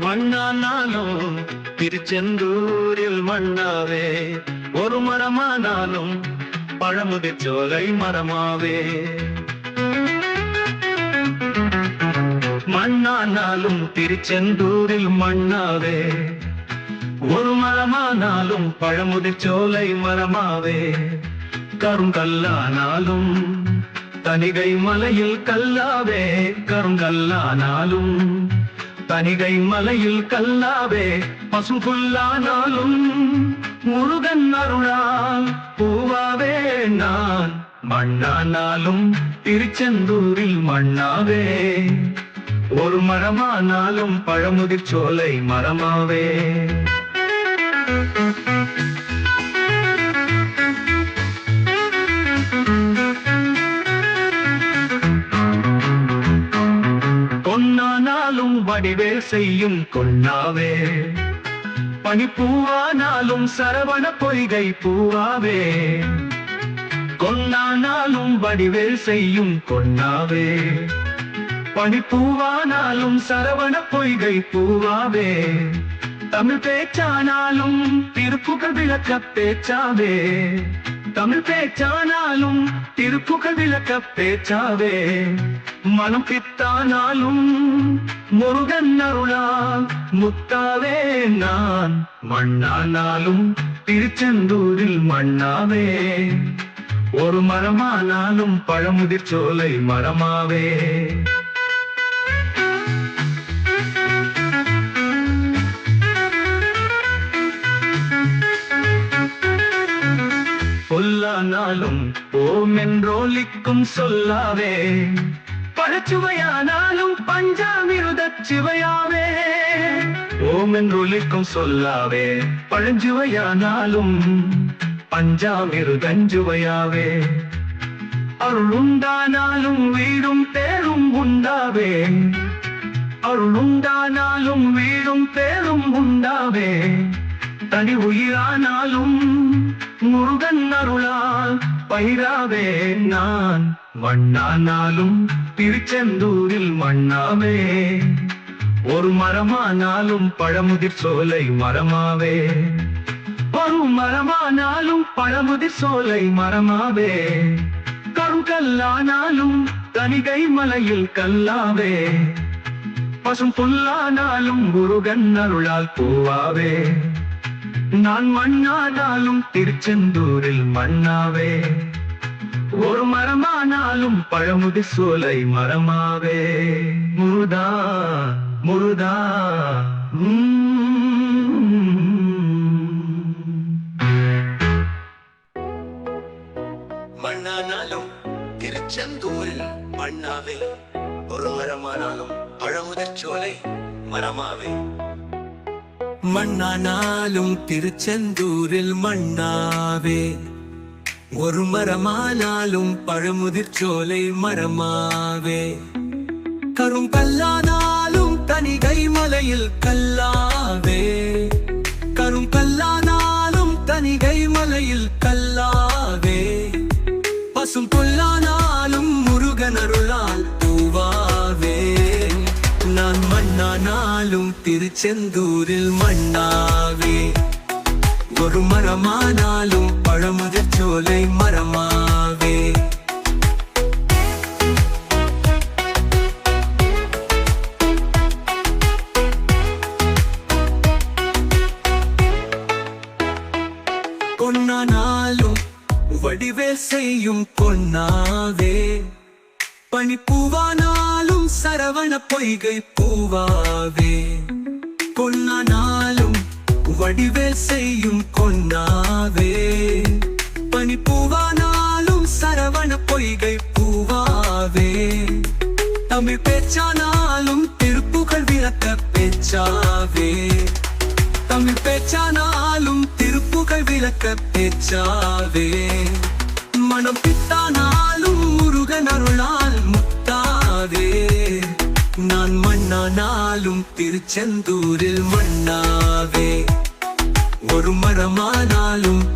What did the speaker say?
மண்ணா நானும் திருச்செந்தூரில் மண்ணாவே ஒரு மரமானாலும் பழமுதிர் சோலை மரமாவே. மண்ணானாலும் திருச்செந்தூரில் மண்ணாவே ஒரு மரமானாலும் பழமுதிர் சோலை மரமாவே. கருங்கல்லானாலும் தனிகை மலையில் கல்லாவே கருங்கல்லானாலும். தனிகை மலையில் கல்லாவே பசுபுல்லானாலும் முருகன் அருளால் பூவாவே நான் மண்ணானாலும். திருச்செந்தூரில் மண்ணாவே. ஒரு மரமானாலும் பழமுதிர் சோலை மரமாவே. செய்யும் கொன்னாவே. பனிப்பூவானாலும் சரவண பொய்கை பூவாவே. கொன்னானாலும் வடிவேல் செய்யும் கொன்னாவே. பனிப்பூவானாலும் சரவண பொய்கை பூவாவே. தமிழ் பேச்சானாலும் திருப்புகழ் விளக்க பேச்சாவே. தமிழ் பேச்சானாலும் திருப்புகழ் விளக்க பேச்சாவே மனம் பித்தானாலும் முருகன் அருளா முத்தாவே நான். மண்ணானாலும் திருச்செந்தூரில் மண்ணாவே. ஒரு மரமானாலும் பழமுதிர் சோலை மரமாவே. பொல்லானாலும் ஓம் என்றோலிக்கும் சொல்லாவே பழச்சுவையானாலும் பஞ்சாமிருதச் சுவையாவே. ஓம் என்றொலிக்கும் சொல்லாவே பழஞ்சுவையானாலும் பஞ்சாமிருதஞ்சுவையாவே அருளுண்டானாலும் வீடும் பேரும் உண்டாவே. அருளுண்டானாலும் வீடும் பேரும் உண்டாவே. தனி உயிரானாலும் முருகன் அருளால் பயிராவே நான். மண்ணானாலும் திருச்செந்தூரில் மண்ணாவே ஒரு மரமானாலும் பழமுதிர் சோலை மரமாவே. ஒரு மரமானாலும் பழமுதிர் சோலை மரமாவே. கருங்கல்லானாலும் தனிகை மலையில் கல்லாவே. பசும் புல்லானாலும் முருகன் அருளால் பூவாவே. நான் மண்ணானாலும் திருச்செந்தூரில் மண்ணாவே ஒரு மரமானாலும் பழமுதி சோலை மரமாவே. முருதா முருதா மண்ணானாலும் திருச்செந்தூரில் மண்ணாவே ஒரு மரமானாலும் பழமுதிர் சோலை மரமாவே. மண்ணானாலும் திருச்செந்தூரில் மண்ணாவே. ஒரு மரமானாலும் பழமுதிர் சோலை மரமாவே. கரும் கல்லானாலும் தனிகை மலையில் கல்லாவே. கரும் கல்லானாலும் தனிகை மலையில் கல்லாவே. பசும் பொல்லான மண்ணானாலும் திருச்செந்தூரில் மண்ணாவே. ஒரு மரமானாலும் பழமுதிர் சோலை மரமாவே. கொன்னானாலும் வடிவேல் செய்யும் பொன்னாவே. பனிப்பூவானாலும் சரவண பொய்கை பூவாவே. பொன்னானாலும் வடிவே செய்யும் கொன்னாவே பனி பூவானாலும் சரவண பொய்கை பூவாவே. தமிழ் பேச்சானாலும் திருப்புகள் விளக்க பேச்சாவே. தமிழ் பேச்சானாலும் திருப்புகள் விளக்க பேச்சாவே. மனம் பித்தானாலும் முருகன் அருளால் மண்ணானாலும் திருச்செந்தூரில் மண்ணாவே. ஒரு மரமானாலும்